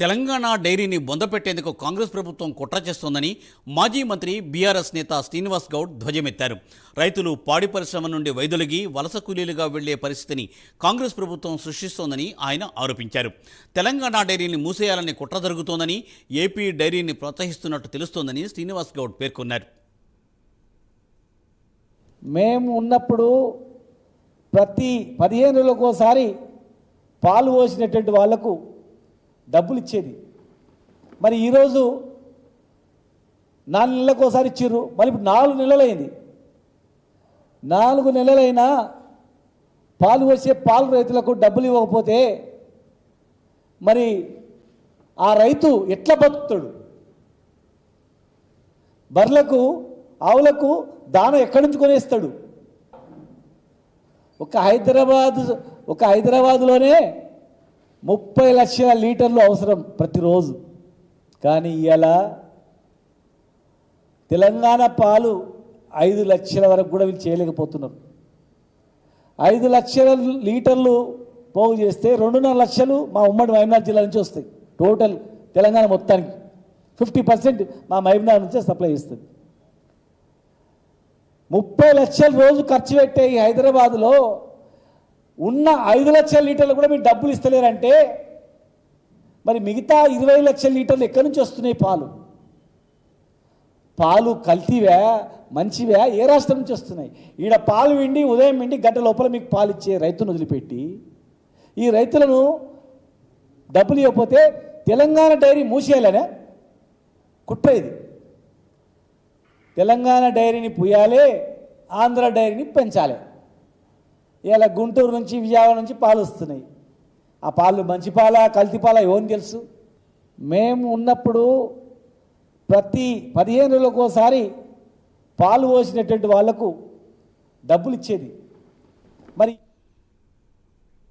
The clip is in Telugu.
తెలంగాణ డైరీని బొందపెట్టేందుకు కాంగ్రెస్ ప్రభుత్వం కుట్ర చేస్తోందని మాజీ మంత్రి బీఆర్ఎస్ నేత శ్రీనివాస్ గౌడ్ ధ్వజమెత్తారు. రైతులు పాడి పరిశ్రమ నుండి వైదొలిగి వలస కూలీలుగా వెళ్ళే పరిస్థితిని కాంగ్రెస్ ప్రభుత్వం సృష్టిస్తోందని ఆయన ఆరోపించారు. తెలంగాణ డైరీని మూసేయాలని కుట్ర జరుగుతోందని ఏపీ డైరీని ప్రోత్సహిస్తున్నట్టు తెలుస్తోందని శ్రీనివాస్ గౌడ్ పేర్కొన్నారు. మేము ఉన్నప్పుడు ప్రతి పదిహేను రోజులకు పాలు పోసినటువంటి వాళ్ళకు డబ్బులు ఇచ్చేది మరి ఈరోజు నాలుగు నెలలకు ఒకసారి ఇచ్చిర్రు. మరి ఇప్పుడు నాలుగు నెలలైంది. నాలుగు నెలలైనా పాలు వచ్చే పాలు రైతులకు డబ్బులు ఇవ్వకపోతే మరి ఆ రైతు ఎట్లా బతుకుతాడు? బర్లకు ఆవులకు దాన ఎక్కడి నుంచి కొనేస్తాడు? ఒక హైదరాబాద్ ఒక హైదరాబాద్లోనే ముప్పై లక్షల లీటర్లు అవసరం ప్రతిరోజు. కానీ ఇలా తెలంగాణ పాలు ఐదు లక్షల వరకు కూడా వీళ్ళు చేయలేకపోతున్నారు. ఐదు లక్షల లీటర్లు పోగు చేస్తే రెండున్నర లక్షలు మా ఉమ్మడి మహబూబ్నగర్ జిల్లా నుంచి వస్తాయి. టోటల్ తెలంగాణ మొత్తానికి ఫిఫ్టీ పర్సెంట్ మా మహబూబ్నగర్ నుంచే సప్లై చేస్తుంది. ముప్పై లక్షల రోజు ఖర్చు పెట్టే ఈ హైదరాబాద్లో ఉన్న ఐదు లక్షల లీటర్లు కూడా మీరు డబ్బులు ఇస్తలేరంటే మరి మిగతా ఇరవై లక్షల లీటర్లు ఎక్కడి నుంచి వస్తున్నాయి పాలు? పాలు కల్తీవా మంచివా ఏ రాష్ట్రం నుంచి వస్తున్నాయి? ఈడ పాలు విండి ఉదయం విండి గంట లోపల మీకు పాలు ఇచ్చే రైతును వదిలిపెట్టి ఈ రైతులను డబ్బులు ఇవ్వకపోతే తెలంగాణ డైరీ మూసేయాలనే కుట్ర ఇది. తెలంగాణ డైరీని పుయ్యాలి ఆంధ్ర డైరీని పెంచాలి. ఇలా గుంటూరు నుంచి విజయవాడ నుంచి పాలు వస్తున్నాయి. ఆ పాలు మంచి పాల కల్తీ పాల ఏమని తెలుసు? మేము ఉన్నప్పుడు ప్రతి పదిహేను ఒకసారి పాలు పోసినటువంటి వాళ్ళకు డబ్బులు ఇచ్చేది. మరి